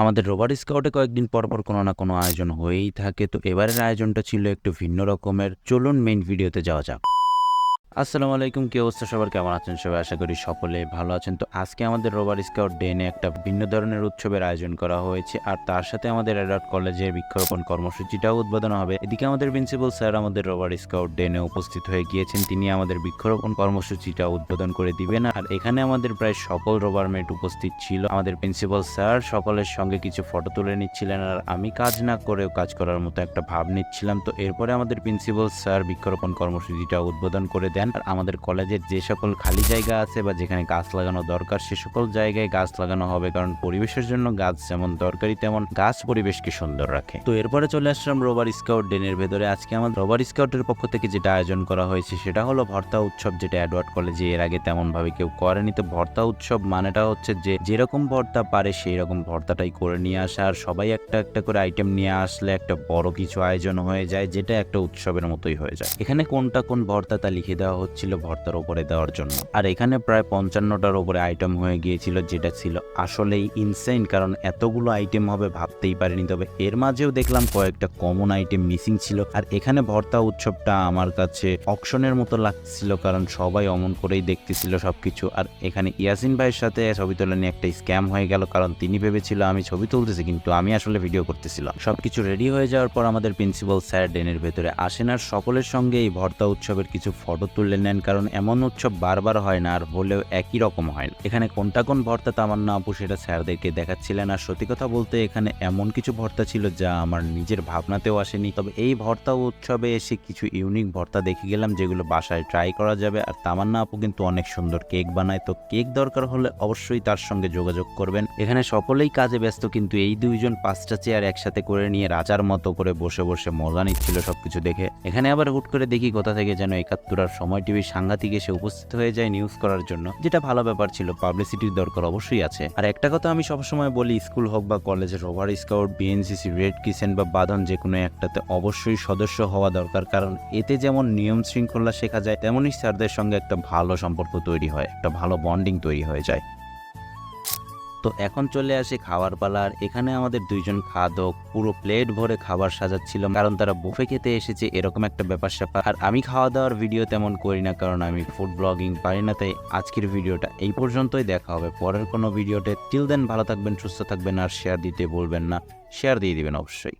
আমাদের রোবার স্কাউটে কয়েকদিন পর পর কোনো না কোনো আয়োজন হয়েই থাকে। তো এবারের আয়োজনটা ছিল একটু ভিন্ন রকমের। চলুন মেইন ভিডিওতে যাওয়া যাক। আসসালামু আলাইকুম, কি অবস্থা? সবার কেমন আছেন? সবাই আশা করি সকলে ভালো আছেন। তো আজকে আমাদের রোবার স্কাউট ডে নিয়ে একটা ভিন্ন ধরনের উৎসবের আয়োজন করা হয়েছে আর তার সাথে আমাদের অ্যাডার্ট কলেজের বৃক্ষরোপণ কর্মসূচিটাও উদ্বোধন হবে। এদিকে আমাদের প্রিন্সিপাল স্যার আমাদের রোবার স্কাউট ডে নিয়ে উপস্থিত হয়ে গিয়েছেন। তিনি আমাদের বৃক্ষরোপণ কর্মসূচিটা উদ্বোধন করে দিবেন আর এখানে আমাদের প্রায় সকল রোবার মেট উপস্থিত ছিল। আমাদের প্রিন্সিপাল স্যার সকলের সঙ্গে কিছু ফটো তুলে নিচ্ছিলেন আর আমি কাজ না করেও কাজ করার মতো একটা ভাব নিচ্ছিলাম। তো এরপরে আমাদের প্রিন্সিপাল স্যার বৃক্ষরোপণ কর্মসূচিটা উদ্বোধন করে দেন। আর আমাদের কলেজের যে সকল খালি জায়গা আছে বা যেখানে গাছ লাগানো দরকার, সে সকল জায়গায় গাছ লাগানো হবে। কারণ পরিবেশের জন্য গাছ যেমন দরকারি তেমন গাছ পরিবেশকে সুন্দর রাখে। তো এরপরে চলে আসলাম রোবার স্কাউট ডেনের ভেতরে। আজকে আমাদের রোবার স্কাউটের পক্ষ থেকে যেটা আয়োজন করা হয়েছে, সেটা হলো ভর্তা উৎসব, যেটা অ্যাডওয়ার্ড কলেজে এর আগে তেমন ভাবে কেউ করেনি। তো ভর্তা উৎসব মানেটা হচ্ছে যে, যেরকম ভর্তা পারে সেই রকম ভর্তাটাই করে নিয়ে আসা। আর সবাই একটা একটা করে আইটেম নিয়ে আসলে একটা বড় কিছু আয়োজন হয়ে যায়, যেটা একটা উৎসবের মতোই হয়ে যায়। এখানে কোনটা কোন ভর্তা তা লিখে দেওয়া হচ্ছিল ভর্তার উপরে দেওয়ার জন্য। আর এখানে প্রায় পঞ্চান্নটার উপরে আইটেম হয়ে গিয়েছিল, যেটা ছিল আসলেই ইনসেইন কারণ এতগুলো আইটেম হবে ভাবতেই পারিনি। তবে এর মাঝেও দেখলাম কয়েকটা কমন আইটেম মিসিং ছিল। আর এখানে ভর্তা উৎসবটা আমার কাছে অকশনের মতো লাগছিল, কারণ সবাই অমন করেই দেখতেছিল সবকিছু। আর এখানে ইয়াসিন ভাইয়ের সাথে ছবি তোলা নিয়ে একটা স্ক্যাম হয়ে গেল, কারণ তিনি ভেবেছিল আমি ছবি তুলতেছি, কিন্তু আমি আসলে ভিডিও করতেছিলাম। সবকিছু রেডি হয়ে যাওয়ার পর আমাদের প্রিন্সিপাল স্যার ডেনের ভেতরে আসেন, আর সকলের সঙ্গে এই ভর্তা উৎসবের কিছু ফটো তুলে নেন, কারণ এমন উৎসব বারবার হয় না আর হলেও একই রকম হয়। না এখানে কোনটা কোন ভর্তা তামান্না আপু সেটা স্যারদেরকে দেখাচ্ছিলেন। আর সত্যি কথা বলতে এখানে এমন কিছু ভর্তা ছিল যা আমার নিজের ভাবনাতেও আসেনি। তবে এই ভর্তা উৎসবে এসে কিছু ইউনিক ভর্তা দেখে গেলাম, যেগুলো বাসায় ট্রাই করা যাবে। আর তামান্না আপু কিন্তু অনেক সুন্দর কেক বানায়, তো কেক দরকার হলে অবশ্যই তার সঙ্গে যোগাযোগ করবেন। এখানে সকলেই কাজে ব্যস্ত, কিন্তু এই দুইজন পাঁচটা চেয়ার একসাথে করে নিয়ে রাজার মতো করে বসে বসে মজা নিচ্ছিল সবকিছু দেখে। এখানে আবার হুট করে দেখি কোথা থেকে যেন একাত্তর আর সময় টিভির সাংঘাতিক এসে উপস্থিত হয়ে যায় নিউজ করার জন্য, যেটা ভালো ব্যাপার ছিল। পাবলিসিটির দরকার অবশ্যই আছে। আর একটা কথা আমি সবসময় বলি স্কুল হোক বা কলেজের rover scout BNCC red crescent বা বাদন যে কোনো একটাতে অবশ্যই সদস্য হওয়া দরকার। কারণ এতে যেমন নিয়ম শৃঙ্খলা শেখা যায়, তেমনই স্যারদের সঙ্গে একটা ভালো সম্পর্ক তৈরি হয়, একটা ভালো বন্ডিং তৈরি হয়ে যায়। তো এখন চলে আসে খাওয়ার পালার। এখানে আমাদের দুইজন খাদক পুরো প্লেট ভরে খাবার সাজাচ্ছিল, কারণ তারা বুফে খেতে এসেছে, এরকম একটা ব্যাপার স্যাপার। আর আমি খাওয়া দাওয়ার ভিডিও তেমন করি না, কারণ আমি ফুড ব্লগিং পারি না, তাই আজকের ভিডিওটা এই পর্যন্তই দেখা হবে। পরের কোনো ভিডিওতে টিল দেন ভালো থাকবেন, সুস্থ থাকবেন, আর শেয়ার দিতে বলবেন না। শেয়ার দিয়ে দিবেন অবশ্যই।